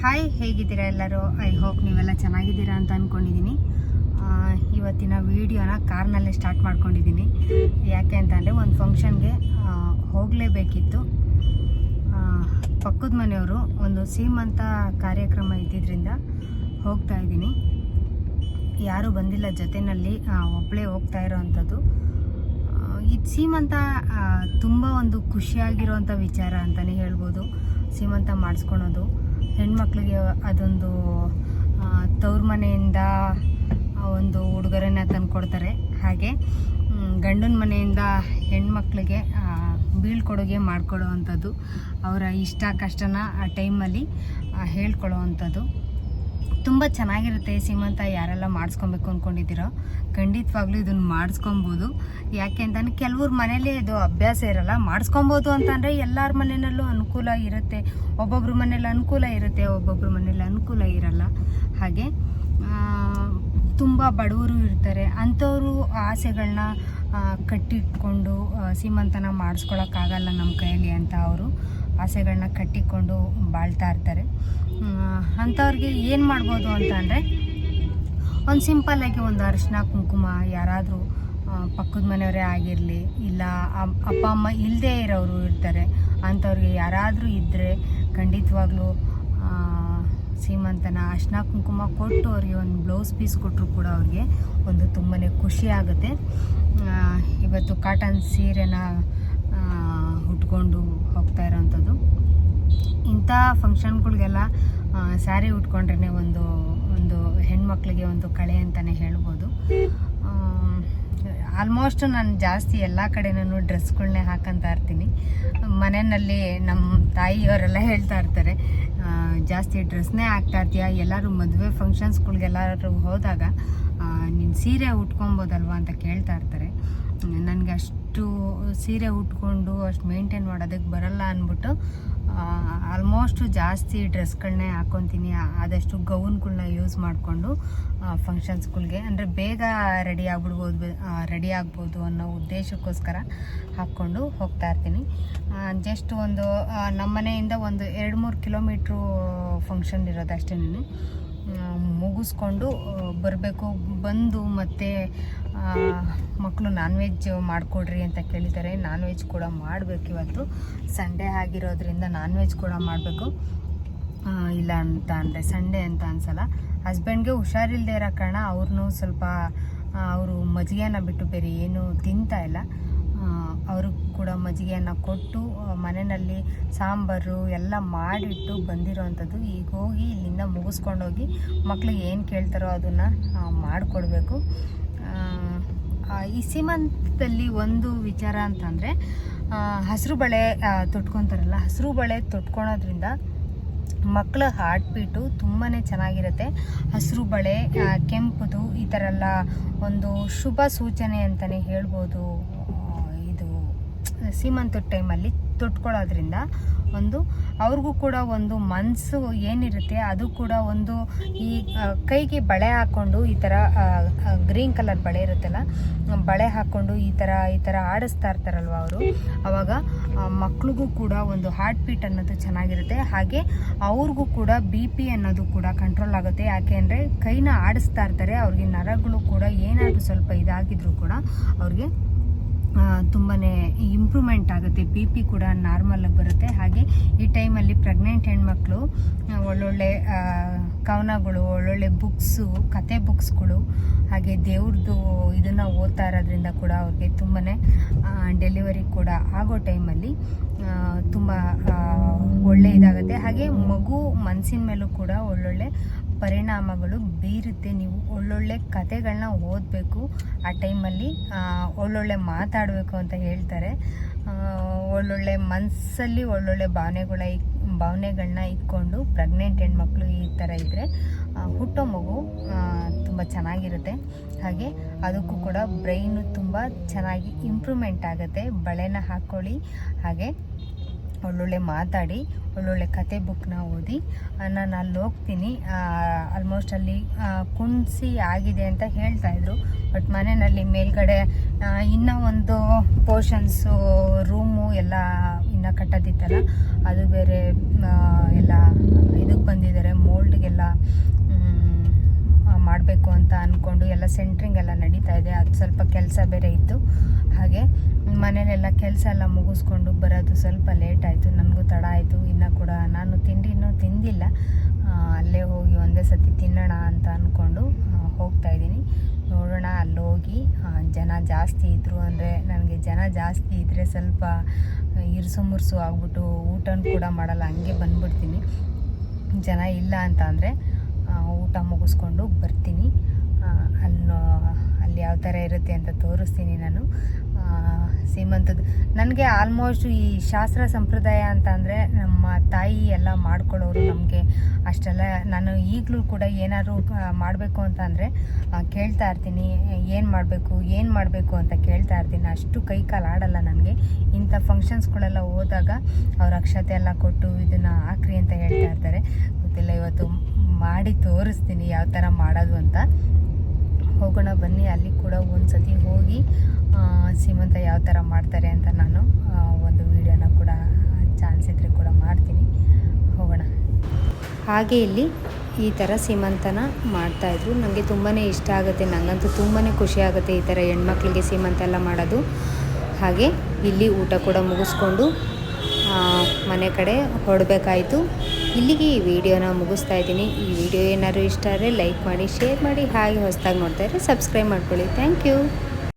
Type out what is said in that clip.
Hi ಹೇಗಿದ್ದೀರಾ ಎಲ್ಲರೂ? I hope ನೀವೆಲ್ಲ ಚೆನ್ನಾಗಿದ್ದೀರಾ ಅಂತ ಅಂದ್ಕೊಂಡಿದ್ದೀನಿ ಇವತ್ತಿನ ವೀಡಿಯೋನ ಕಾರ್ನಲ್ಲೇ ಸ್ಟಾರ್ಟ್ ಮಾಡ್ಕೊಂಡಿದ್ದೀನಿ. ಯಾಕೆ ಅಂತಂದರೆ ಒಂದು ಫಂಕ್ಷನ್ಗೆ ಹೋಗಲೇಬೇಕಿತ್ತು. ಪಕ್ಕದ ಮನೆಯವರು ಒಂದು ಸೀಮಂತ ಕಾರ್ಯಕ್ರಮ ಇದ್ದಿದ್ದರಿಂದ ಹೋಗ್ತಾ ಇದ್ದೀನಿ. ಯಾರೂ ಬಂದಿಲ್ಲ ಜೊತೆಯಲ್ಲಿ ಒಬ್ಬಳೇ ಹೋಗ್ತಾ ಇರೋವಂಥದ್ದು ಇದು ಸೀಮಂತ ತುಂಬ ಒಂದು ಖುಷಿಯಾಗಿರುವಂಥ ವಿಚಾರ ಅಂತಲೇ ಹೇಳ್ಬೋದು. ಸೀಮಂತ ಮಾಡಿಸ್ಕೊಳೋದು. ಹೆಣ್ಮಕ್ಳಿಗೆ ಅದೊಂದು ತವ್ರ ಮನೆಯಿಂದ ಒಂದು ಉಡುಗೊರೆನ ತಂದು ಕೊಡ್ತಾರೆ ಹಾಗೆ ಗಂಡನ ಮನೆಯಿಂದ ಹೆಣ್ಮಕ್ಳಿಗೆ ಬೀಳ್ಕೊಡುಗೆ ಮಾಡ್ಕೊಡೋವಂಥದ್ದು ಅವರ ಇಷ್ಟ, ಕಷ್ಟನ ಆ ಟೈಮಲ್ಲಿ ಹೇಳ್ಕೊಳ್ಳೋವಂಥದ್ದು ತುಂಬ ಚೆನ್ನಾಗಿರುತ್ತೆ ಸೀಮಂತ ಯಾರೆಲ್ಲ ಮಾಡಿಸ್ಕೊಬೇಕು ಅಂದ್ಕೊಂಡಿದ್ದೀರೋ ಖಂಡಿತವಾಗ್ಲೂ ಇದನ್ನು ಮಾಡಿಸ್ಕೊಬೋದು. ಯಾಕೆ ಅಂತಂದ್ರೆ ಕೆಲವ್ರ ಮನೇಲಿ ಇದು ಅಭ್ಯಾಸ ಇರಲ್ಲ, ಮಾಡಿಸ್ಕೊಬೋದು ಅಂತಂದರೆ ಎಲ್ಲರ ಮನೆಯಲ್ಲೂ ಅನುಕೂಲ ಇರುತ್ತೆ. ಒಬ್ಬೊಬ್ರ ಮನೇಲಿ ಅನುಕೂಲ ಇರುತ್ತೆ, ಒಬ್ಬೊಬ್ರ ಮನೇಲಿ ಅನುಕೂಲ ಇರಲ್ಲ. ಹಾಗೆ ತುಂಬ ಬಡವರು ಇರ್ತಾರೆ. ಅಂಥವರು ಆಸೆಗಳನ್ನ ಕಟ್ಟಿಟ್ಕೊಂಡು ಸೀಮಂತನ ಮಾಡಿಸ್ಕೊಳಕ್ಕಾಗಲ್ಲ ನಮ್ಮ ಕೈಯಲ್ಲಿ ಅಂತ ಅವರು. ಆಸೆಗಳನ್ನ ಕಟ್ಟಿಕೊಂಡು ಬಾಳ್ತಾ ಇರ್ತಾರೆ. ಅಂಥವ್ರಿಗೆ ಏನು ಮಾಡ್ಬೋದು ಅಂತ ಅಂದರೆ ಒಂದು ಸಿಂಪಲ್ಲಾಗಿ ಒಂದು ಅರಿಶಿನ, ಕುಂಕುಮ ಯಾರಾದರೂ ಪಕ್ಕದ ಮನೆಯವರೇ ಆಗಿರಲಿ, ಇಲ್ಲ ಅಪ್ಪ, ಅಮ್ಮ ಇಲ್ಲದೇ ಇರೋರು ಇರ್ತಾರೆ. ಅಂಥವ್ರಿಗೆ ಯಾರಾದರೂ ಇದ್ದರೆ ಖಂಡಿತವಾಗ್ಲೂ ಸೀಮಂತನ ಅರ್ಶಿನ, ಕುಂಕುಮ ಕೊಟ್ಟು ಅವ್ರಿಗೆ ಒಂದು ಬ್ಲೌಸ್ ಪೀಸ್ ಕೊಟ್ಟರು ಕೂಡ ಅವ್ರಿಗೆ ಒಂದು ತುಂಬಾ ಖುಷಿ ಆಗುತ್ತೆ. ಇವತ್ತು ಕಾಟನ್ ಸೀರೆನ ಉಟ್ಕೊಂಡು ಹೋಗ್ತಾ ಇರೋವಂಥದ್ದು ಇಂಥ ಫಂಕ್ಷನ್ಗಳಿಗೆಲ್ಲ ಸ್ಯಾರಿ ಉಟ್ಕೊಂಡ್ರೇ ಒಂದು ಒಂದು ಹೆಣ್ಮಕ್ಳಿಗೆ ಒಂದು ಕಳೆ ಅಂತಲೇ ಹೇಳ್ಬೋದು. ಆಲ್ಮೋಸ್ಟ್ ನಾನು ಜಾಸ್ತಿ ಎಲ್ಲ ಕಡೆ ನಾನು ಡ್ರೆಸ್ಗಳನ್ನೇ ಹಾಕಂತ ಇರ್ತೀನಿ. ಮನೆಯಲ್ಲಿ ನಮ್ಮ ತಾಯಿಯವರೆಲ್ಲ ಹೇಳ್ತಾ ಇರ್ತಾರೆ ಜಾಸ್ತಿ ಡ್ರೆಸ್ನೇ ಹಾಕ್ತಾ ಇರ್ತೀಯ? ಎಲ್ಲರೂ ಮದುವೆ ಫಂಕ್ಷನ್ಸ್ಗಳಿಗೆಲ್ಲರೂ ಹೋದಾಗ ನೀನು ಸೀರೆ ಉಟ್ಕೊಬೋದಲ್ವಾ ಅಂತ ಕೇಳ್ತಾ ಇರ್ತಾರೆ. ನನಗೆ ಅಷ್ಟು ಸೀರೆ ಉಟ್ಕೊಂಡು ಅಷ್ಟು ಮೇಂಟೈನ್ ಮಾಡೋದಕ್ಕೆ ಬರಲ್ಲ ಅಂದ್ಬಿಟ್ಟು ಆಲ್ಮೋಸ್ಟ್ ಜಾಸ್ತಿ ಡ್ರೆಸ್ಗಳನ್ನೇ ಹಾಕ್ಕೊತೀನಿ ಆದಷ್ಟು ಗೌನ್ಗಳನ್ನ ಯೂಸ್ ಮಾಡಿಕೊಂಡು ಫಂಕ್ಷನ್ಸ್ಗಳಿಗೆ ಅಂದರೆ ಬೇಗ ರೆಡಿ ಆಗ್ಬಿಡ್ಬೋದು ರೆಡಿ ಆಗ್ಬೋದು ಅನ್ನೋ ಉದ್ದೇಶಕ್ಕೋಸ್ಕರ ಹಾಕ್ಕೊಂಡು ಹೋಗ್ತಾ ಇರ್ತೀನಿ. ಜಸ್ಟ್ ಒಂದು ನಮ್ಮನೆಯಿಂದ ನಮ್ಮ ಮನೆಯಿಂದ ಒಂದು ಎರಡು ಮೂರು ಕಿಲೋಮೀಟ್ರು ಫಂಕ್ಷನ್ ಇರೋದು ಅಷ್ಟೇ ಮುಗಿಸ್ಕೊಂಡು ಬರಬೇಕು, ಬಂದು ಮತ್ತೆ ಮಕ್ಕಳು ನಾನ್ ವೆಜ್ ಮಾಡಿಕೊಡ್ರಿ ಅಂತ ಕೇಳಿದ್ದಾರೆ. ನಾನ್ ವೆಜ್ ಕೂಡ ಮಾಡಬೇಕು ಇವತ್ತು. ಸಂಡೇ ಆಗಿರೋದ್ರಿಂದ ನಾನ್ ವೆಜ್ ಕೂಡ ಮಾಡಬೇಕು. ಇಲ್ಲ ಅಂತ ಅಂದರೆ ಸಂಡೇ ಅಂತ ಅನ್ಸಲ್ಲ. ಹಸ್ಬೆಂಡ್ಗೆ ಹುಷಾರಿಲ್ಲದೆ ಇರೋ ಕಾರಣ ಅವ್ರನ್ನೂ ಸ್ವಲ್ಪ ಅವರು ಮಜ್ಜಿಗೆನ ಬಿಟ್ಟು ಬೇರೆ ಏನೂ ತಿಂತಾ ಇಲ್ಲ. ಅವ್ರಿಗೆ ಕೂಡ ಮಜ್ಜಿಗೆಯನ್ನು ಕೊಟ್ಟು ಮನೆಯಲ್ಲಿ ಸಾಂಬಾರು ಎಲ್ಲ ಮಾಡಿಟ್ಟು ಬಂದಿರೋವಂಥದ್ದು ಈಗ ಹೋಗಿ ಇಲ್ಲಿಂದ ಮುಗಿಸ್ಕೊಂಡೋಗಿ ಮಕ್ಳಿಗೆ ಏನು ಕೇಳ್ತಾರೋ ಅದನ್ನು ಮಾಡಿಕೊಡ್ಬೇಕು. ಈ ಸೀಮಂತದಲ್ಲಿ ಒಂದು ವಿಚಾರ ಅಂತಂದರೆ ಹಸಿರು ಬಳೆ ತೊಟ್ಕೊತಾರಲ್ಲ, ಹಸಿರು ಬಳೆ ತೊಟ್ಕೊಳೋದ್ರಿಂದ ಮಕ್ಕಳ ಹಾರ್ಟ್ ಬೀಟು ತುಂಬಾ ಚೆನ್ನಾಗಿರುತ್ತೆ. ಹಸಿರು ಬಳೆ ಕೆಂಪುದು, ಈ ಥರ ಎಲ್ಲ ಒಂದು ಶುಭ ಸೂಚನೆ ಅಂತಲೇ ಹೇಳ್ಬೋದು. ಸೀಮಂತದ ಟೈಮಲ್ಲಿ ತೊಟ್ಕೊಳ್ಳೋದ್ರಿಂದ ಒಂದು ಅವ್ರಿಗೂ ಕೂಡ ಒಂದು ಮನಸ್ಸು ಏನಿರುತ್ತೆ ಅದು ಕೂಡ ಒಂದು ಈ ಕೈಗೆ ಬಳೆ ಹಾಕ್ಕೊಂಡು ಈ ಥರ ಗ್ರೀನ್ ಕಲರ್ ಬಳೆ ಇರುತ್ತಲ್ಲ, ಬಳೆ ಹಾಕ್ಕೊಂಡು ಈ ಥರ ಈ ಥರ ಆಡಿಸ್ತಾ ಇರ್ತಾರಲ್ವ ಅವರು, ಅವಾಗ ಮಕ್ಳಿಗೂ ಕೂಡ ಒಂದು ಹಾರ್ಟ್ ಬೀಟ್ ಅನ್ನೋದು ಚೆನ್ನಾಗಿರುತ್ತೆ. ಹಾಗೆ ಅವ್ರಿಗೂ ಕೂಡ ಬಿ ಪಿ ಅನ್ನೋದು ಕೂಡ ಕಂಟ್ರೋಲ್ ಆಗುತ್ತೆ. ಯಾಕೆ ಅಂದರೆ ಕೈನ ಆಡಿಸ್ತಾ ಇರ್ತಾರೆ, ಅವ್ರಿಗೆ ನರಗಳು ಕೂಡ ಏನಾದರೂ ಸ್ವಲ್ಪ ಇದಾಗಿದ್ರು ಕೂಡ ಅವ್ರಿಗೆ ತುಂಬಾ ಇಂಪ್ರೂವ್ಮೆಂಟ್ ಆಗುತ್ತೆ ಬಿ ಪಿ ಕೂಡ ನಾರ್ಮಲಾಗಿ ಬರುತ್ತೆ. ಹಾಗೆ ಈ ಟೈಮಲ್ಲಿ ಪ್ರೆಗ್ನೆಂಟ್ ಹೆಣ್ಮಕ್ಳು ಒಳ್ಳೊಳ್ಳೆ ಕವನಗಳು, ಒಳ್ಳೊಳ್ಳೆ ಬುಕ್ಸು ಕತೆ ಬುಕ್ಸ್ಗಳು ಹಾಗೆ ದೇವ್ರದ್ದು ಇದನ್ನು ಓದ್ತಾ ಇರೋದ್ರಿಂದ ಕೂಡ ಅವ್ರಿಗೆ ತುಂಬಾ ಡೆಲಿವರಿ ಕೂಡ ಆಗೋ ಟೈಮಲ್ಲಿ ತುಂಬ ಒಳ್ಳೆ ಇದಾಗುತ್ತೆ. ಹಾಗೆ ಮಗು ಮನಸ್ಸಿನ ಮೇಲೂ ಕೂಡ ಒಳ್ಳೊಳ್ಳೆ ಪರಿಣಾಮಗಳು ಬೀರುತ್ತೆ. ನೀವು ಒಳ್ಳೊಳ್ಳೆ ಕತೆಗಳನ್ನ ಓದಬೇಕು. ಆ ಟೈಮಲ್ಲಿ ಒಳ್ಳೊಳ್ಳೆ ಮಾತಾಡಬೇಕು ಅಂತ ಹೇಳ್ತಾರೆ. ಒಳ್ಳೊಳ್ಳೆ ಮನಸ್ಸಲ್ಲಿ ಒಳ್ಳೊಳ್ಳೆ ಭಾವನೆಗಳ ಭಾವನೆಗಳನ್ನ ಇಟ್ಕೊಂಡು ಪ್ರೆಗ್ನೆಂಟ್ ಹೆಣ್ಮಕ್ಳು ಈ ಥರ ಇದ್ದರೆ ಹುಟ್ಟೋ ಮಗು ತುಂಬ ಚೆನ್ನಾಗಿರುತ್ತೆ. ಹಾಗೆ ಅದಕ್ಕೂ ಕೂಡ ಬ್ರೈನು ತುಂಬ ಚೆನ್ನಾಗಿ ಇಂಪ್ರೂವ್ಮೆಂಟ್ ಆಗುತ್ತೆ. ಬಳೆನ ಹಾಕ್ಕೊಳ್ಳಿ ಹಾಗೆ ಒಳ್ಳೊಳ್ಳೆ ಮಾತಾಡಿ, ಒಳ್ಳೊಳ್ಳೆ ಕತೆ ಬುಕ್ನ ಓದಿ ನಾನು ಅಲ್ಲಿ ಹೋಗ್ತೀನಿ. ಆಲ್ಮೋಸ್ಟ್ ಅಲ್ಲಿ ಕುಣಿಸಿ ಆಗಿದೆ ಅಂತ ಹೇಳ್ತಾ ಇದ್ರು. ಬಟ್ ಮನೆಯಲ್ಲಿ ಮೇಲ್ಗಡೆ ಇನ್ನೂ ಒಂದು ಪೋರ್ಷನ್ಸು ರೂಮು ಎಲ್ಲ ಇನ್ನು ಕಟ್ಟೋದಿತ್ತಲ್ಲ, ಅದು ಬೇರೆ ಎಲ್ಲ ಇದಕ್ಕೆ ಬಂದಿದ್ದಾರೆ ಮೋಲ್ಡ್ಗೆಲ್ಲ ಮಾಡಬೇಕು ಅಂತ ಅಂದ್ಕೊಂಡು ಎಲ್ಲ ಸೆಂಟ್ರಿಂಗ್ ಎಲ್ಲ ನಡೀತಾ ಇದೆ. ಅದು ಸ್ವಲ್ಪ ಕೆಲಸ ಬೇರೆ ಇತ್ತು. ಹಾಗೆ ಮನೇಲೆಲ್ಲ ಕೆಲಸ ಎಲ್ಲ ಮುಗಿಸ್ಕೊಂಡು ಬರೋದು ಸ್ವಲ್ಪ ಲೇಟ್ ಆಯಿತು. ನನಗೂ ತಡ ಆಯಿತು. ಇನ್ನು ಕೂಡ ನಾನು ತಿಂಡಿ ಇನ್ನೂ ತಿಂದಿಲ್ಲ. ಅಲ್ಲೇ ಹೋಗಿ ಒಂದೇ ಸತಿ ತಿನ್ನೋಣ ಅಂತ ಅಂದ್ಕೊಂಡು ಹೋಗ್ತಾ ಇದ್ದೀನಿ. ನೋಡೋಣ ಅಲ್ಲಿ ಹೋಗಿ ಜನ ಜಾಸ್ತಿ ಇದ್ದರು ಅಂದರೆ ನನಗೆ ಜನ ಜಾಸ್ತಿ ಇದ್ದರೆ ಸ್ವಲ್ಪ ಇರ್ಸು ಮುರ್ಸು ಆಗ್ಬಿಟ್ಟು ಊಟನೂ ಕೂಡ ಮಾಡಲ್ಲ. ಹಂಗೆ ಬಂದ್ಬಿಡ್ತೀನಿ. ಜನ ಇಲ್ಲ ಅಂತ ಅಂದರೆ ಊಟ ಮುಗಿಸ್ಕೊಂಡು ಬರ್ತೀನಿ. ಅನ್ನೋ ಅಲ್ಲಿ ಯಾವ ಥರ ಇರುತ್ತೆ ಅಂತ ತೋರಿಸ್ತೀನಿ ನಾನು. ಸೀಮಂತದ ನನಗೆ ಆಲ್ಮೋಸ್ಟ್ ಈ ಶಾಸ್ತ್ರ ಸಂಪ್ರದಾಯ ಅಂತ ಅಂದರೆ ನಮ್ಮ ತಾಯಿ ಎಲ್ಲ ಮಾಡ್ಕೊಳ್ಳೋರು ನಮಗೆ ಅಷ್ಟೆಲ್ಲ. ನಾನು ಈಗಲೂ ಕೂಡ ಏನಾದರೂ ಮಾಡಬೇಕು ಅಂತ ಅಂದರೆ ಕೇಳ್ತಾ ಇರ್ತೀನಿ. ಏನು ಮಾಡಬೇಕು ಏನು ಮಾಡಬೇಕು ಅಂತ ಕೇಳ್ತಾ ಇರ್ತೀನಿ. ಅಷ್ಟು ಕೈ ಕಾಲು ಆಡಲ್ಲ ನನಗೆ. ಇಂಥ ಫಂಕ್ಷನ್ಸ್ಗಳೆಲ್ಲ ಹೋದಾಗ ಅವ್ರ ಅಕ್ಷತೆ ಎಲ್ಲ ಕೊಟ್ಟು ಇದನ್ನು ಹಾಕ್ರಿ ಅಂತ ಹೇಳ್ತಾ ಇರ್ತಾರೆ. ಗೊತ್ತಿಲ್ಲ, ಇವತ್ತು ಮಾಡಿ ತೋರಿಸ್ತೀನಿ ಯಾವ ಥರ ಮಾಡೋದು ಅಂತ. ಹೋಗೋಣ, ಬನ್ನಿ. ಅಲ್ಲಿ ಕೂಡ ಒಂದು ಸತಿ ಹೋಗಿ ಸೀಮಂತ ಯಾವ ಥರ ಮಾಡ್ತಾರೆ ಅಂತ ನಾನು ಒಂದು ವಿಡಿಯೋನ ಕೂಡ ಚಾನ್ಸ್ ಇದ್ದರೆ ಕೂಡ ಮಾಡ್ತೀನಿ. ಹೋಗೋಣ. ಹಾಗೆ ಇಲ್ಲಿ ಈ ಥರ ಸೀಮಂತನ ಮಾಡ್ತಾಯಿದ್ರು ನನಗೆ ತುಂಬಾ ಇಷ್ಟ ಆಗುತ್ತೆ. ನನಗಂತೂ ತುಂಬಾ ಖುಷಿ ಆಗುತ್ತೆ ಈ ಥರ ಹೆಣ್ಮಕ್ಳಿಗೆ ಸೀಮಂತ ಎಲ್ಲ ಮಾಡೋದು. ಹಾಗೆ ಇಲ್ಲಿ ಊಟ ಕೂಡ ಮುಗಿಸ್ಕೊಂಡು ಮನೆ ಕಡೆ ಹೊರಡಬೇಕಾಯಿತು ಇಲ್ಲಿಗೆ ಈ ವಿಡಿಯೋನ ಮುಗಿಸ್ತಾ ಇದ್ದೀನಿ. ಈ ವಿಡಿಯೋ ಏನಾದರೂ ಇಷ್ಟ ಆದರೆ ಲೈಕ್ ಮಾಡಿ, ಶೇರ್ ಮಾಡಿ, ಹಾಗೆ ಹೊಸದಾಗಿ ನೋಡ್ತಾ ಇದ್ರೆ ಸಬ್ಸ್ಕ್ರೈಬ್ ಮಾಡ್ಕೊಳ್ಳಿ. Thank you.